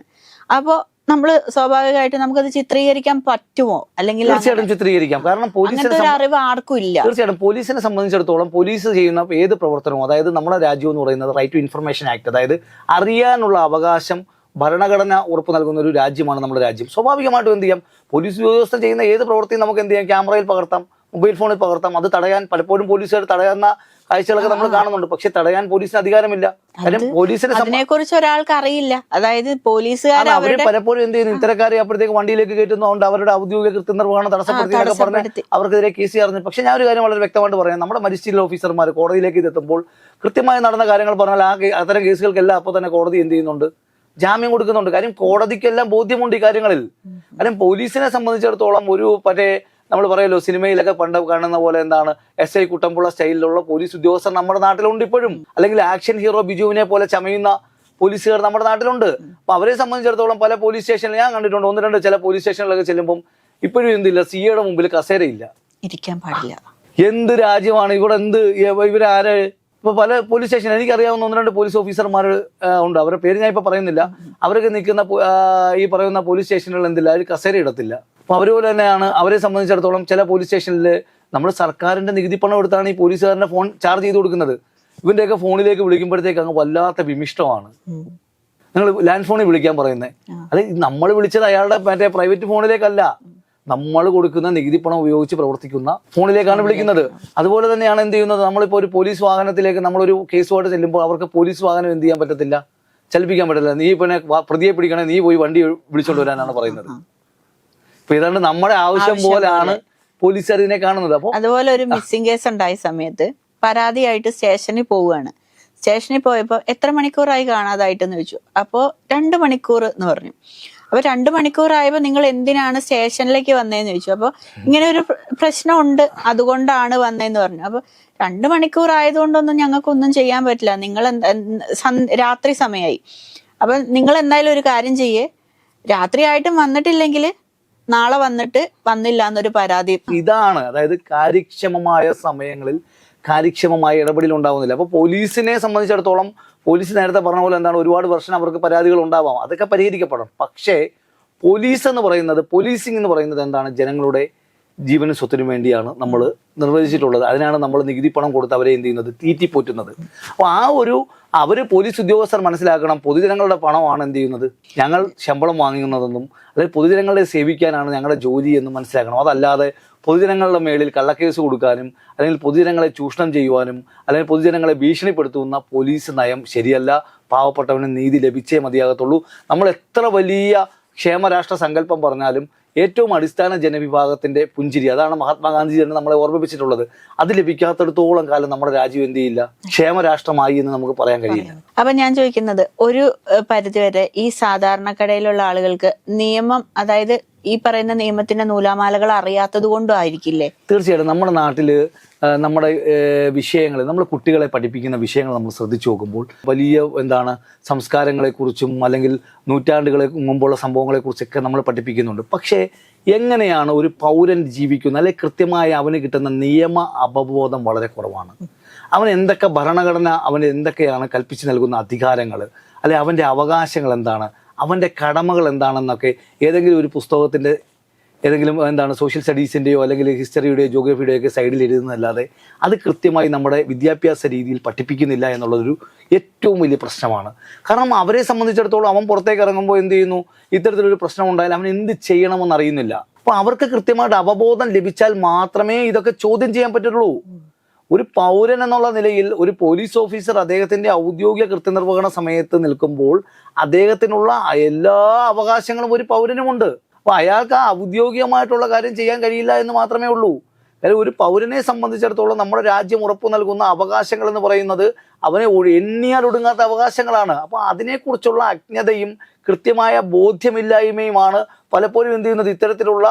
അപ്പോ നമ്മൾ സ്വാഭാവികമായിട്ട് നമുക്കത് ചിത്രീകരിക്കാൻ പറ്റുമോ? അല്ലെങ്കിൽ തീർച്ചയായിട്ടും ചിത്രീകരിക്കാം. കാരണം പോലീസിന്റെ അറിവ് ആർക്കും ഇല്ല. തീർച്ചയായിട്ടും പോലീസിനെ സംബന്ധിച്ചിടത്തോളം പോലീസ് ചെയ്യുന്ന ഏത് പ്രവർത്തനവും അതായത് നമ്മുടെ രാജ്യം എന്ന് പറയുന്നത് റൈറ്റ് ടു ഇൻഫർമേഷൻ ആക്ട് അതായത് അറിയാനുള്ള അവകാശം ഭരണഘടന ഉറപ്പ് നൽകുന്ന ഒരു രാജ്യമാണ് നമ്മുടെ രാജ്യം. സ്വാഭാവികമായിട്ടും എന്ത് ചെയ്യാം? പോലീസ് ഉദ്യോഗസ്ഥർ ചെയ്യുന്ന ഏത് പ്രവൃത്തിയും നമുക്ക് എന്ത് ചെയ്യാം? ക്യാമറയിൽ പകർത്താം മൊബൈൽ ഫോണിൽ പകർത്താം. അത് തടയാൻ പലപ്പോഴും പോലീസുകാർ തടയുന്ന കാഴ്ചകളൊക്കെ നമ്മൾ കാണുന്നുണ്ട്. പക്ഷെ തടയാൻ പോലീസിന് അധികാരമില്ല. കാര്യം പോലീസിനെ സംബ- അതിനെ കുറിച്ച് ഒരാൾക്ക് അറിയില്ല. അതായത് പോലീസുകാർ അവർ പലപ്പോഴും എന്ത് ചെയ്യുന്നു? ഇത്തരക്കാരെ അപ്പോഴത്തേക്ക് വണ്ടിയിലേക്ക് കയറ്റുന്നതുകൊണ്ട് അവരുടെ ഔദ്യോഗിക കൃത്യനിർവഹണം തടസ്സപ്പെടുത്തി പറഞ്ഞ്. അവർക്കെതിരെ കേസ് അറിഞ്ഞു പക്ഷെ ഞാൻ ഒരു കാര്യം വളരെ വ്യക്തമായിട്ട് പറയാം. നമ്മുടെ മജിസ്ട്രേറ്റ് ഓഫീസർമാർ കോടതിയിലേക്ക് ഇതെത്തുമ്പോൾ കൃത്യമായി നടന്ന കാര്യങ്ങൾ പറഞ്ഞാൽ ആ അത്തരം കേസുകൾക്കെല്ലാം അപ്പോൾ തന്നെ കോടതി എന്ത് ചെയ്യുന്നുണ്ട്? ജാമ്യം കൊടുക്കുന്നുണ്ട്. കാര്യം കോടതിക്കെല്ലാം ബോധ്യമുണ്ട് ഈ കാര്യങ്ങളിൽ. കാര്യം പോലീസിനെ സംബന്ധിച്ചിടത്തോളം ഒരു മറ്റേ നമ്മൾ പറയല്ലോ സിനിമയിലൊക്കെ പണ്ട് കാണുന്ന പോലെ എന്താണ് എസ് ഐ കുട്ടമ്പുള്ള സ്റ്റൈലിലുള്ള പോലീസ് ഉദ്യോഗസ്ഥർ നമ്മുടെ നാട്ടിലുണ്ട് ഇപ്പോഴും. അല്ലെങ്കിൽ ആക്ഷൻ ഹീറോ ബിജുവിനെ പോലെ ചമയുന്ന പോലീസുകാർ നമ്മുടെ നാട്ടിലുണ്ട്. അപ്പൊ അവരെ സംബന്ധിച്ചിടത്തോളം പല പോലീസ് സ്റ്റേഷനിൽ ഞാൻ കണ്ടിട്ടുണ്ട്. ഒന്ന് രണ്ട് ചില പോലീസ് സ്റ്റേഷനിലൊക്കെ ചെല്ലുമ്പോൾ ഇപ്പോഴും എന്തില്ല സിയുടെ മുമ്പിൽ കസേരയില്ല. ഇരിക്കാൻ പാടില്ല. എന്ത് രാജ്യമാണ് ഇവിടെ എന്ത് ഇവ- ഇവരാര്? ഇപ്പൊ പല പോലീസ് സ്റ്റേഷൻ എനിക്കറിയാവുന്ന ഒന്ന് രണ്ട് പോലീസ് ഓഫീസർമാർ ഉണ്ട്. അവരുടെ പേര് ഞാൻ ഇപ്പൊ പറയുന്നില്ല. അവരൊക്കെ നിൽക്കുന്ന ഈ പറയുന്ന പോലീസ് സ്റ്റേഷനുകൾ എന്തില്ല? അവർ കസേര ഇടത്തില്ല. അപ്പൊ അവരുപോലെ തന്നെയാണ് അവരെ സംബന്ധിച്ചിടത്തോളം ചില പോലീസ് സ്റ്റേഷനിൽ നമ്മൾ സർക്കാരിന്റെ നികുതി പണം എടുത്താണ് ഈ പോലീസുകാരന്റെ ഫോൺ ചാർജ് ചെയ്ത് കൊടുക്കുന്നത്. ഇവന്റെയൊക്കെ ഫോണിലേക്ക് വിളിക്കുമ്പോഴത്തേക്ക് അങ്ങ് വല്ലാത്ത വിമിഷ്ടമാണ്. നിങ്ങൾ ലാൻഡ് ഫോണിൽ വിളിക്കാൻ പറയുന്നത് അത് നമ്മൾ വിളിച്ചത് അയാളുടെ മറ്റേ പ്രൈവറ്റ് ഫോണിലേക്കല്ല നമ്മൾ കൊടുക്കുന്ന നികുതി പണം ഉപയോഗിച്ച് പ്രവർത്തിക്കുന്ന ഫോണിലേക്കാണ് വിളിക്കുന്നത്. അതുപോലെ തന്നെയാണ് എന്ത് ചെയ്യുന്നത്? നമ്മളിപ്പോൾ ഒരു പോലീസ് വാഹനത്തിലേക്ക് നമ്മളൊരു കേസുമായിട്ട് ചെല്ലുമ്പോൾ അവർക്ക് പോലീസ് വാഹനം എന്ത് ചെയ്യാൻ പറ്റത്തില്ല? ചലിപ്പിക്കാൻ പറ്റില്ല നീ പിന്നെ പ്രതിയെ പിടിക്കണേ നീ പോയി വണ്ടി വിളിച്ചോണ്ട് വരാനാണ് പറയുന്നത്. ഇപ്പൊ ഏതാണ്ട് നമ്മുടെ ആവശ്യം പോലെയാണ് പോലീസുകാർ ഇതിനെ കാണുന്നത്. അപ്പോൾ അതുപോലെ ഒരു മിസ്സിംഗ് കേസ് ഉണ്ടായ സമയത്ത് പരാതിയായിട്ട് സ്റ്റേഷനിൽ പോവുകയാണ്. സ്റ്റേഷനിൽ പോയപ്പോൾ എത്ര മണിക്കൂറായി കാണാതായിട്ടെന്ന് ചോദിച്ചു. അപ്പോൾ രണ്ട് മണിക്കൂർ എന്ന് പറഞ്ഞു. അപ്പൊ രണ്ടു മണിക്കൂറായപ്പോ നിങ്ങൾ എന്തിനാണ് സ്റ്റേഷനിലേക്ക് വന്നതെന്ന് ചോദിച്ചു. അപ്പൊ ഇങ്ങനെ ഒരു പ്രശ്നം പ്രശ്നമുണ്ട് അതുകൊണ്ടാണ് വന്നതെന്ന് പറഞ്ഞു. അപ്പൊ രണ്ടു മണിക്കൂർ ആയതുകൊണ്ടൊന്നും ഞങ്ങൾക്കൊന്നും ചെയ്യാൻ പറ്റില്ല. നിങ്ങൾ രാത്രി സമയമായി അപ്പൊ നിങ്ങൾ എന്തായാലും ഒരു കാര്യം ചെയ്യേ. രാത്രിയായിട്ടും വന്നിട്ടില്ലെങ്കിൽ നാളെ വന്നിട്ട് വന്നില്ല എന്നൊരു പരാതി. ഇതാണ് അതായത് കാര്യക്ഷമമായ സമയങ്ങളിൽ കാര്യക്ഷമമായ ഇടപെടൽ ഉണ്ടാവുന്നില്ല അപ്പോൾ പോലീസിനെ സംബന്ധിച്ചിടത്തോളം പോലീസ് നേരത്തെ പറഞ്ഞ പോലെ എന്താണ്? ഒരുപാട് വർഷം അവർക്ക് പരാതികൾ ഉണ്ടാവാം. അതൊക്കെ പരിഹരിക്കപ്പെടണം. പക്ഷേ പോലീസ് എന്ന് പറയുന്നത് പോലീസിംഗ് എന്ന് പറയുന്നത് എന്താണ്? ജനങ്ങളുടെ ജീവനും സ്വത്തിനു വേണ്ടിയാണ് നമ്മൾ നിർവചിച്ചിട്ടുള്ളത് അതിനാണ് നമ്മൾ നികുതി പണം കൊടുത്ത് അവരെ എന്ത് ചെയ്യുന്നത്? തീറ്റിപ്പോറ്റുന്നത്. അപ്പോൾ ആ ഒരു അവർ പോലീസ് ഉദ്യോഗസ്ഥർ മനസ്സിലാക്കണം പൊതുജനങ്ങളുടെ പണമാണ് എന്ത് ചെയ്യുന്നത്? ഞങ്ങൾ ശമ്പളം വാങ്ങുന്നതെന്നും അല്ലെങ്കിൽ പൊതുജനങ്ങളെ സേവിക്കാനാണ് ഞങ്ങളുടെ ജോലി എന്നും മനസ്സിലാക്കണം. അതല്ലാതെ പൊതുജനങ്ങളുടെ മേളിൽ കള്ളക്കേസ് കൊടുക്കാനും അല്ലെങ്കിൽ പൊതുജനങ്ങളെ ചൂഷണം ചെയ്യുവാനും അല്ലെങ്കിൽ പൊതുജനങ്ങളെ ഭീഷണിപ്പെടുത്തുന്ന പോലീസ് നയം ശരിയല്ല. പാവപ്പെട്ടവന് നീതി ലഭിച്ചേ മതിയാകത്തുള്ളൂ. നമ്മൾ എത്ര വലിയ ക്ഷേമരാഷ്ട്ര സങ്കല്പം പറഞ്ഞാലും ഏറ്റവും അടിസ്ഥാന ജനവിഭാഗത്തിന്റെ പുഞ്ചിരി. അതാണ് മഹാത്മാഗാന്ധി തന്നെ നമ്മളെ ഓർമ്മിപ്പിച്ചിട്ടുള്ളത്. അത് ലഭിക്കാത്തടത്തോളം കാലം നമ്മുടെ രാജ്യം എന്ത് ചെയ്യില്ല? ക്ഷേമരാഷ്ട്രമായി എന്ന് നമുക്ക് പറയാൻ കഴിയില്ല. അപ്പൊ ഞാൻ ചോദിക്കുന്നത് ഒരു പരിധിവരെ ഈ സാധാരണക്കടയിലുള്ള ആളുകൾക്ക് നിയമം അതായത് ഈ പറയുന്ന നിയമത്തിന്റെ നൂലാമാലകൾ അറിയാത്തത് കൊണ്ടും ആയിരിക്കില്ലേ? തീർച്ചയായിട്ടും നമ്മുടെ നാട്ടിൽ നമ്മുടെ വിഷയങ്ങൾ നമ്മൾ കുട്ടികളെ പഠിപ്പിക്കുന്ന വിഷയങ്ങൾ നമ്മൾ ശ്രദ്ധിച്ചു നോക്കുമ്പോൾ വലിയ എന്താണ് സംസ്കാരങ്ങളെക്കുറിച്ചും അല്ലെങ്കിൽ നൂറ്റാണ്ടുകളെ മുമ്പുള്ള സംഭവങ്ങളെക്കുറിച്ചൊക്കെ നമ്മൾ പഠിപ്പിക്കുന്നുണ്ട്. പക്ഷേ എങ്ങനെയാണ് ഒരു പൗരൻ ജീവിക്കുന്നത് അല്ലെങ്കിൽ കൃത്യമായി അവന് കിട്ടുന്ന നിയമ അപബോധം വളരെ കുറവാണ്. അവൻ എന്തൊക്കെ ഭരണഘടന അവന് എന്തൊക്കെയാണ് കൽപ്പിച്ചു നൽകുന്ന അധികാരങ്ങൾ അല്ലെ അവന്റെ അവകാശങ്ങൾ എന്താണ് അവന്റെ കടമകൾ എന്താണെന്നൊക്കെ ഏതെങ്കിലും ഒരു പുസ്തകത്തിന്റെ ഏതെങ്കിലും എന്താണ് സോഷ്യൽ സ്റ്റഡീസിന്റെയോ അല്ലെങ്കിൽ ഹിസ്റ്ററിയുടെയോ ജോഗ്രഫിയുടെയോ ഒക്കെ സൈഡിൽ എഴുതുന്നതല്ലാതെ അത് കൃത്യമായി നമ്മുടെ വിദ്യാഭ്യാസ രീതിയിൽ പഠിപ്പിക്കുന്നില്ല എന്നുള്ളതൊരു ഏറ്റവും വലിയ പ്രശ്നമാണ്. കാരണം അവരെ സംബന്ധിച്ചിടത്തോളം അവൻ പുറത്തേക്ക് ഇറങ്ങുമ്പോൾ എന്ത് ചെയ്യുന്നു? ഇത്തരത്തിലൊരു പ്രശ്നം ഉണ്ടായാൽ അവൻ എന്ത് ചെയ്യണമെന്ന് അറിയുന്നില്ല. അപ്പോൾ അവർക്ക് കൃത്യമായിട്ട് അവബോധം ലഭിച്ചാൽ മാത്രമേ ഇതൊക്കെ ചോദ്യം ചെയ്യാൻ പറ്റുള്ളൂ. ഒരു പൗരൻ എന്നുള്ള നിലയിൽ ഒരു പോലീസ് ഓഫീസർ അദ്ദേഹത്തിന്റെ ഔദ്യോഗിക കൃത്യനിർവഹണ സമയത്ത് നിൽക്കുമ്പോൾ അദ്ദേഹത്തിനുള്ള എല്ലാ അവകാശങ്ങളും ഒരു പൗരനുമുണ്ട്. അപ്പൊ അയാൾക്ക് ആ ഔദ്യോഗികമായിട്ടുള്ള കാര്യം ചെയ്യാൻ കഴിയില്ല എന്ന് മാത്രമേ ഉള്ളൂ. കാര്യം ഒരു പൗരനെ സംബന്ധിച്ചിടത്തോളം നമ്മുടെ രാജ്യം ഉറപ്പു നൽകുന്ന അവകാശങ്ങൾ എന്ന് പറയുന്നത് അവനെ എണ്ണിയാൽ ഒടുങ്ങാത്ത അവകാശങ്ങളാണ്. അപ്പൊ അതിനെക്കുറിച്ചുള്ള അജ്ഞതയും കൃത്യമായ ബോധ്യമില്ലായ്മയുമാണ് പലപ്പോഴും എന്ത് ചെയ്യുന്നത്? ഇത്തരത്തിലുള്ള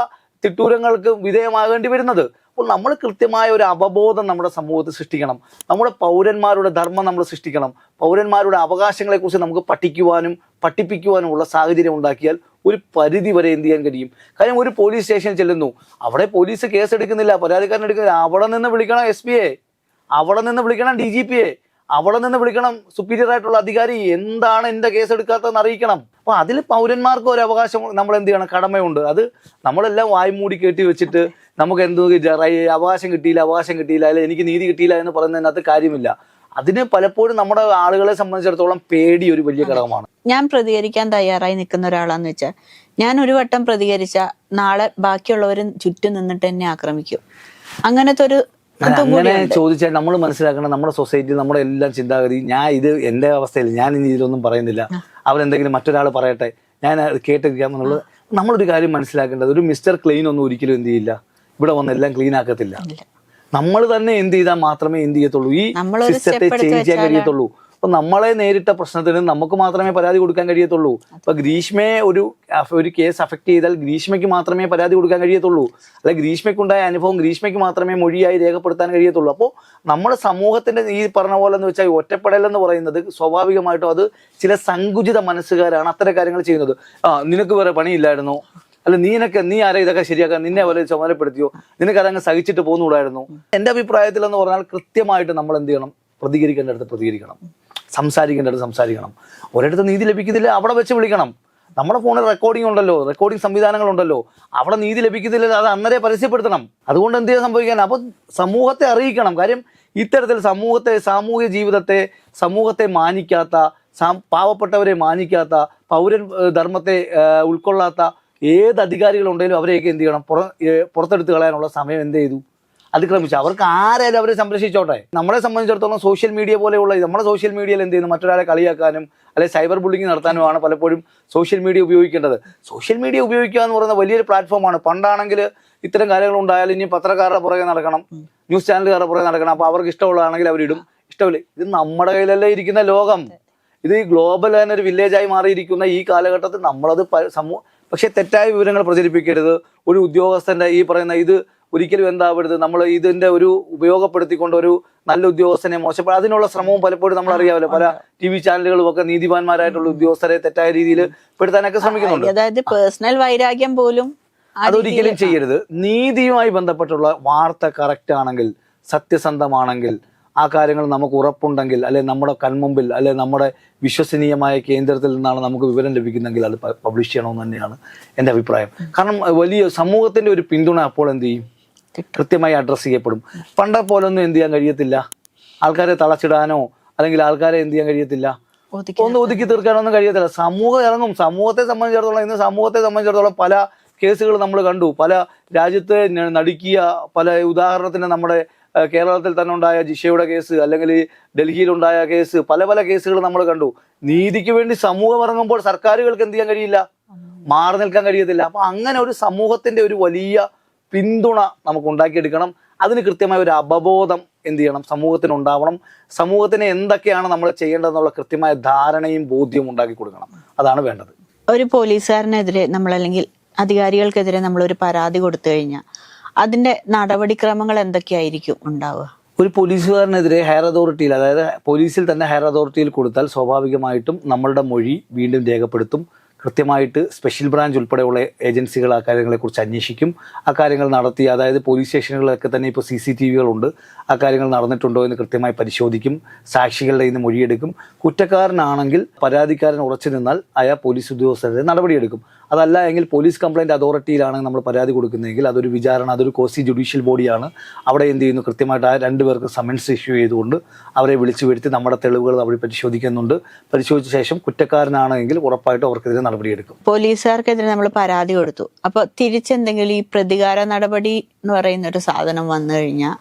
തിട്ടൂരങ്ങൾക്ക് വിധേയമാകേണ്ടി വരുന്നത്? അപ്പോൾ നമ്മൾ കൃത്യമായ ഒരു അവബോധം നമ്മുടെ സമൂഹത്തിൽ സൃഷ്ടിക്കണം. നമ്മുടെ പൗരന്മാരുടെ ധർമ്മം നമ്മൾ സൃഷ്ടിക്കണം. പൗരന്മാരുടെ അവകാശങ്ങളെക്കുറിച്ച് നമുക്ക് പഠിക്കുവാനും പഠിപ്പിക്കുവാനും ഉള്ള സാഹചര്യം ഉണ്ടാക്കിയാൽ ഒരു പരിധി വരെ എന്ത് ചെയ്യാൻ കഴിയും? കാര്യം ഒരു പോലീസ് സ്റ്റേഷനിൽ ചെല്ലുന്നു. അവിടെ പോലീസ് കേസ് എടുക്കുന്നില്ല. പരാതിക്കാരൻ എടുക്കുന്നില്ല. അവിടെ നിന്ന് വിളിക്കണം എസ് അവിടെ നിന്ന് വിളിക്കണം ഡി ജി പി എ അവിടെ നിന്ന് വിളിക്കണം. സുപ്പീരിയർ ആയിട്ടുള്ള അധികാരി എന്താണ് എന്റെ കേസ് എടുക്കാത്തതെന്ന് അറിയിക്കണം. അപ്പൊ അതിൽ പൗരന്മാർക്ക് ഒരു അവകാശം നമ്മൾ എന്ത് ചെയ്യണം? കടമയുണ്ട്. അത് നമ്മളെല്ലാം വായ്മൂടി കെട്ടി വെച്ചിട്ട് നമുക്ക് എന്തോ അവകാശം കിട്ടിയില്ല അവകാശം കിട്ടിയില്ല അല്ലെങ്കിൽ എനിക്ക് നീതി കിട്ടിയില്ല എന്ന് പറയുന്നതിനകത്ത് കാര്യമില്ല. അതിന് പലപ്പോഴും നമ്മുടെ ആളുകളെ സംബന്ധിച്ചിടത്തോളം പേടി ഒരു വലിയ ഘടകമാണ്. ഞാൻ പ്രതികരിക്കാൻ തയ്യാറായി നിൽക്കുന്ന ഒരാളാന്ന് വെച്ചാൽ ഞാൻ ഒരു വട്ടം പ്രതികരിച്ച നാളെ ബാക്കിയുള്ളവരും ചുറ്റും നിന്നിട്ട് എന്നെ ആക്രമിക്കും. അങ്ങനത്തെ ഒരു അങ്ങനെ. ചോദിച്ചാൽ നമ്മൾ മനസ്സിലാക്കണം നമ്മുടെ സൊസൈറ്റി നമ്മുടെ എല്ലാം ചിന്താഗതി. ഞാൻ ഇത് എന്റെ അവസ്ഥയിൽ ഞാൻ ഇനി ഇതിലൊന്നും പറയുന്നില്ല. അവരെന്തെങ്കിലും മറ്റൊരാൾ പറയട്ടെ. ഞാൻ കേട്ടിരിക്കാം എന്നുള്ളത് നമ്മളൊരു കാര്യം മനസ്സിലാക്കേണ്ടത് ഒരു മിസ്റ്റർ ക്ലീൻ ഒന്നും ഒരിക്കലും എന്ത് ചെയ്യില്ല. ഇവിടെ വന്ന് എല്ലാം ക്ലീൻ ആക്കത്തില്ല. നമ്മൾ തന്നെ എന്ത് ചെയ്താൽ മാത്രമേ എന്ത് ചെയ്യത്തുള്ളൂ. ഈ സിസ്റ്റത്തെ ചേഞ്ച് ചെയ്യാൻ കഴിയത്തുള്ളൂ. അപ്പൊ നമ്മളെ നേരിട്ട പ്രശ്നത്തിന് നമുക്ക് മാത്രമേ പരാതി കൊടുക്കാൻ കഴിയത്തുള്ളൂ. അപ്പൊ ഗ്രീഷ്മയെ ഒരു ഒരു കേസ് അഫക്ട് ചെയ്താൽ ഗ്രീഷ്മയ്ക്ക് മാത്രമേ പരാതി കൊടുക്കാൻ കഴിയത്തുള്ളൂ. അല്ലെ ഗ്രീഷ്മയ്ക്കുണ്ടായ അനുഭവം ഗ്രീഷ്മയ്ക്ക് മാത്രമേ മൊഴിയായി രേഖപ്പെടുത്താൻ കഴിയത്തുള്ളൂ. അപ്പോൾ നമ്മുടെ സമൂഹത്തിന്റെ ഈ പറഞ്ഞ പോലെ എന്ന് വെച്ചാൽ ഒറ്റപ്പെടലെന്ന് പറയുന്നത് സ്വാഭാവികമായിട്ടും അത് ചില സങ്കുചിത മനസ്സുകാരാണ് അത്തരം കാര്യങ്ങൾ ചെയ്യുന്നത്. ആ നിനക്ക് വേറെ പണിയില്ലായിരുന്നു. അല്ല നീനൊക്കെ നീ ആരെ ഇതൊക്കെ ശരിയാക്കാൻ നിന്നെ അവരെ ചുമതലപ്പെടുത്തിയോ? നിനക്ക് അതങ്ങ് സഹിച്ചിട്ട് പോകുന്നുകൂടായിരുന്നു എന്റെ അഭിപ്രായത്തിൽ എന്ന് പറഞ്ഞാൽ കൃത്യമായിട്ട് നമ്മൾ എന്ത് ചെയ്യണം? പ്രതികരിക്കേണ്ടടുത്ത് പ്രതികരിക്കണം. സംസാരിക്കേണ്ടടുത്ത് സംസാരിക്കണം. ഒരിടത്ത് നീതി ലഭിക്കുന്നില്ല അവിടെ വെച്ച് വിളിക്കണം. നമ്മുടെ ഫോണിൽ റെക്കോർഡിംഗ് ഉണ്ടല്ലോ റെക്കോർഡിംഗ് സംവിധാനങ്ങളുണ്ടല്ലോ. അവിടെ നീതി ലഭിക്കുന്നില്ല അത് അന്നേരെ പരസ്യപ്പെടുത്തണം. അതുകൊണ്ട് എന്ത് സംഭവിക്കാൻ? അപ്പോൾ സമൂഹത്തെ അറിയിക്കണം. കാര്യം ഇത്തരത്തിൽ സമൂഹത്തെ സാമൂഹ്യ ജീവിതത്തെ സമൂഹത്തെ മാനിക്കാത്ത പാവപ്പെട്ടവരെ മാനിക്കാത്ത പൗരൻ ധർമ്മത്തെ ഉൾക്കൊള്ളാത്ത ഏത് അധികാരികളുണ്ടെങ്കിലും അവരെയൊക്കെ എന്ത് ചെയ്യണം? പുറ പുറത്തെടുത്ത് കളയാനുള്ള സമയം എന്ത് ചെയ്തു? അതിക്രമിച്ചു അവർക്ക് ആരായാലും അവരെ സംരക്ഷിച്ചോട്ടെ. നമ്മളെ സംബന്ധിച്ചിടത്തോളം സോഷ്യൽ മീഡിയ പോലെയുള്ള നമ്മുടെ സോഷ്യൽ മീഡിയയിൽ എന്ത് ചെയ്യുന്നു? മറ്റൊരാളെ കളിയാക്കാനും അല്ലെങ്കിൽ സൈബർ ബുള്ളിങ് നടത്താനുമാണ് പലപ്പോഴും സോഷ്യൽ മീഡിയ ഉപയോഗിക്കേണ്ടത്. സോഷ്യൽ മീഡിയ ഉപയോഗിക്കുക എന്ന് പറയുന്ന വലിയൊരു പ്ലാറ്റ്ഫോമാണ് പണ്ടാണെങ്കിൽ ഇത്തരം കാര്യങ്ങൾ ഉണ്ടായാലും ഇനി പത്രക്കാരുടെ പുറകെ നടക്കണം ന്യൂസ് ചാനലുകാരുടെ പുറകെ നടക്കണം. അപ്പോൾ അവർക്ക് ഇഷ്ടമുള്ളതാണെങ്കിൽ അവരിടും ഇഷ്ടമില്ല. ഇത് നമ്മുടെ കയ്യിലല്ലേ ഇരിക്കുന്ന ലോകം. ഇത് ഈ ഗ്ലോബൽ തന്നെ ഒരു വില്ലേജായി മാറിയിരിക്കുന്ന ഈ കാലഘട്ടത്തിൽ നമ്മളത് സമൂഹം പക്ഷേ തെറ്റായ വിവരങ്ങൾ പ്രചരിപ്പിക്കരുത്. ഒരു ഉദ്യോഗസ്ഥന്റെ ഈ പറയുന്ന ഇത് ഒരിക്കലും എന്താവരുത്? നമ്മൾ ഇതിന്റെ ഒരു ഉപയോഗപ്പെടുത്തിക്കൊണ്ട് ഒരു നല്ല ഉദ്യോഗസ്ഥനെ മോശപ്പെടും അതിനുള്ള ശ്രമവും പലപ്പോഴും നമ്മൾ അറിയാമല്ലോ. പല ടി വി ചാനലുകളും ഒക്കെ നീതിമാന്മാരായിട്ടുള്ള ഉദ്യോഗസ്ഥരെ തെറ്റായ രീതിയിൽ പെടുത്താനൊക്കെ ശ്രമിക്കുന്നുണ്ട്. അതായത് പേഴ്സണൽ വൈരാഗ്യം പോലും അതൊരിക്കലും ചെയ്യരുത്. നീതിയുമായി ബന്ധപ്പെട്ടുള്ള വാർത്ത കറക്റ്റ് ആണെങ്കിൽ സത്യസന്ധമാണെങ്കിൽ ആ കാര്യങ്ങൾ നമുക്ക് ഉറപ്പുണ്ടെങ്കിൽ അല്ലെ നമ്മുടെ കൺമുമ്പിൽ അല്ലെ നമ്മുടെ വിശ്വസനീയമായ കേന്ദ്രത്തിൽ നിന്നാണ് നമുക്ക് വിവരം ലഭിക്കുന്നെങ്കിൽ അത് പബ്ലിഷ് ചെയ്യണമെന്ന് തന്നെയാണ് എന്റെ അഭിപ്രായം. കാരണം വലിയ സമൂഹത്തിന്റെ ഒരു പിന്തുണ അപ്പോൾ എന്ത് ചെയ്യും? കൃത്യമായി അഡ്രസ്സ് ചെയ്യപ്പെടും. പണ്ട പോലൊന്നും എന്ത് ചെയ്യാൻ കഴിയത്തില്ല. ആൾക്കാരെ തളച്ചിടാനോ അല്ലെങ്കിൽ ആൾക്കാരെ എന്ത് ചെയ്യാൻ കഴിയത്തില്ല. ഒന്ന് ഒതുക്കി തീർക്കാനൊന്നും കഴിയത്തില്ല. സമൂഹം ഇറങ്ങും. സമൂഹത്തെ സംബന്ധിച്ചിടത്തോളം ഇന്ന് സമൂഹത്തെ സംബന്ധിച്ചിടത്തോളം പല കേസുകൾ നമ്മൾ കണ്ടു. പല രാജ്യത്തെ നടുക്കിയ പല ഉദാഹരണത്തിന് നമ്മുടെ കേരളത്തിൽ തന്നെ ഉണ്ടായ ജിഷയുടെ കേസ് അല്ലെങ്കിൽ ഡൽഹിയിലുണ്ടായ കേസ് പല പല കേസുകൾ നമ്മൾ കണ്ടു. നീതിക്ക് വേണ്ടി സമൂഹം ഇറങ്ങുമ്പോൾ സർക്കാരുകൾക്ക് എന്ത് ചെയ്യാൻ കഴിയില്ല? മാറി നിൽക്കാൻ കഴിയത്തില്ല. അപ്പൊ അങ്ങനെ ഒരു സമൂഹത്തിന്റെ ഒരു വലിയ പിന്തുണ നമുക്ക് ഉണ്ടാക്കിയെടുക്കണം. അതിന് കൃത്യമായ ഒരു അവബോധം എന്ത് ചെയ്യണം? സമൂഹത്തിന് ഉണ്ടാവണം. സമൂഹത്തിന് എന്തൊക്കെയാണ് നമ്മൾ ചെയ്യേണ്ടതെന്നുള്ള കൃത്യമായ ധാരണയും ബോധ്യവും ഉണ്ടാക്കി കൊടുക്കണം. അതാണ് വേണ്ടത്. ഒരു പോലീസുകാരനെതിരെ നമ്മൾ അല്ലെങ്കിൽ അധികാരികൾക്കെതിരെ നമ്മൾ ഒരു പരാതി കൊടുത്തു കഴിഞ്ഞാൽ അതിന്റെ നടപടിക്രമങ്ങൾ എന്തൊക്കെയായിരിക്കും ഉണ്ടാവുക? ഒരു പോലീസുകാരനെതിരെ ഹയർ അതോറിറ്റിയിൽ അതായത് പോലീസിൽ തന്നെ ഹയർ അതോറിറ്റിയിൽ കൊടുത്താൽ സ്വാഭാവികമായിട്ടും നമ്മളുടെ മൊഴി വീണ്ടും രേഖപ്പെടുത്തും. കൃത്യമായിട്ട് സ്പെഷ്യൽ ബ്രാഞ്ച് ഉൾപ്പെടെയുള്ള ഏജൻസികൾ ആ കാര്യങ്ങളെക്കുറിച്ച് അന്വേഷിക്കും. ആ കാര്യങ്ങൾ നടത്തി അതായത് പോലീസ് സ്റ്റേഷനുകളിലൊക്കെ തന്നെ ഇപ്പോൾ സി സി ടി വികളുണ്ട് ആ കാര്യങ്ങൾ നടന്നിട്ടുണ്ടോ എന്ന് കൃത്യമായി പരിശോധിക്കും. സാക്ഷികളുടെ നിന്ന് മൊഴിയെടുക്കും. കുറ്റക്കാരനാണെങ്കിൽ പരാതിക്കാരൻ ഉറച്ചു നിന്നാൽ അയാൾ പോലീസ് ഉദ്യോഗസ്ഥരുടെ നടപടിയെടുക്കും. അതല്ല എങ്കിൽ പോലീസ് കംപ്ലൈന്റ് അതോറിറ്റിയിലാണ് നമ്മൾ പരാതി കൊടുക്കുന്നതെങ്കിൽ അതൊരു വിചാരണ അതൊരു കോസി ജുഡീഷ്യൽ ബോഡിയാണ്. അവിടെ എന്ത് ചെയ്യുന്നു? കൃത്യമായിട്ട് ആ രണ്ടുപേർക്ക് സമൻസ് ഇഷ്യൂ ചെയ്തുകൊണ്ട് അവരെ വിളിച്ചു വരുത്തി നമ്മുടെ തെളിവുകൾ അവർ പരിശോധിക്കുന്നുണ്ട്. പരിശോധിച്ച ശേഷം കുറ്റക്കാരനാണെങ്കിൽ ഉറപ്പായിട്ട് അവർക്കെതിരെ നടപടിയെടുക്കും. പോലീസുകാർക്കെതിരെ നമ്മൾ പരാതി കൊടുത്തു. അപ്പോൾ തിരിച്ചെന്തെങ്കിലും ഈ പ്രതികാര നടപടി എന്ന് പറയുന്ന ഒരു സാധനം വന്നു കഴിഞ്ഞാൽ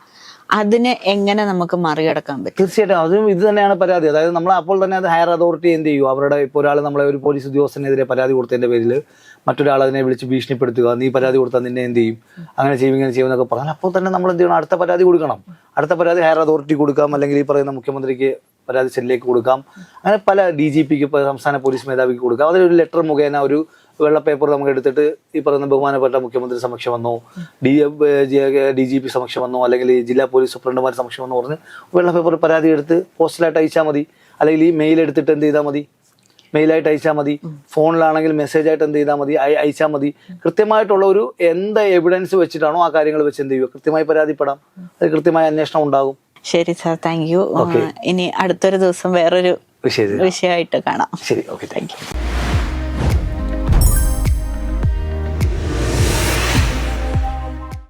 അതിനെ എങ്ങനെ നമുക്ക് മറികടക്കാൻ പറ്റും? തീർച്ചയായിട്ടും അതും ഇത് തന്നെയാണ് പരാതി. അതായത് നമ്മൾ അപ്പോൾ തന്നെ അത് ഹയർ അതോറിറ്റി എന്ത് ചെയ്യും? അവരുടെ ഇപ്പോൾ ഒരാൾ നമ്മളെ ഒരു പോലീസ് ഉദ്യോഗസ്ഥനെതിരെ പരാതി കൊടുത്തതിന്റെ പേരിൽ മറ്റൊരാൾ അതിനെ വിളിച്ച് ഭീഷണിപ്പെടുത്തുക. നീ പരാതി കൊടുത്താൽ നിന്നെ എന്ത് ചെയ്യും? അങ്ങനെ ചെയ്യും ഇങ്ങനെ ചെയ്യും എന്നൊക്കെ പറഞ്ഞാൽ അപ്പോൾ തന്നെ നമ്മൾ എന്ത് ചെയ്യണം? അടുത്ത പരാതി കൊടുക്കണം. അടുത്ത പരാതി ഹയർ അതോറിറ്റി കൊടുക്കാം. അല്ലെങ്കിൽ ഈ പറയുന്ന മുഖ്യമന്ത്രിക്ക് പരാതി സെല്ലിലേക്ക് കൊടുക്കാം. അങ്ങനെ പല ഡി ജി പിക്ക് സംസ്ഥാന പോലീസ് മേധാവിക്ക് കൊടുക്കാം. അതിലൊരു ലെറ്റർ മുഖേന ഒരു വെള്ള പേപ്പർ നമുക്ക് എടുത്തിട്ട് ഈ പറയുന്ന ബഹുമാനപ്പെട്ട മുഖ്യമന്ത്രി സമക്ഷം വന്നോ. ഡി ഡി ജി പി സമക്ഷം വന്നോ. അല്ലെങ്കിൽ ജില്ലാ പോലീസ് സൂപ്രണ്ടുമാർ സമക്ഷം വന്നോ പറഞ്ഞ് വെള്ള പേപ്പർ പരാതി എടുത്ത് പോസ്റ്റലായിട്ട് അയച്ചാൽ മതി. അല്ലെങ്കിൽ ഈ മെയിൽ എടുത്തിട്ട് എന്ത് ചെയ്താൽ മതി? മെയിലായിട്ട് അയച്ചാൽ മതി. ഫോണിലാണെങ്കിൽ മെസ്സേജ് ആയിട്ട് എന്ത് ചെയ്താൽ മതി? അയ- അയച്ചാൽ മതി. കൃത്യമായിട്ടുള്ള ഒരു എന്ത് എവിഡൻസ് വെച്ചിട്ടാണോ ആ കാര്യങ്ങൾ വെച്ച് എന്ത് ചെയ്യുക? കൃത്യമായി പരാതിപ്പെടാം. അത് കൃത്യമായ അന്വേഷണം ഉണ്ടാകും. ശരി സാർ താങ്ക് യു ഇനി അടുത്തൊരു ദിവസം വേറൊരു വിഷയമായിട്ട് കാണാം. ശരി ഓക്കെ താങ്ക് യു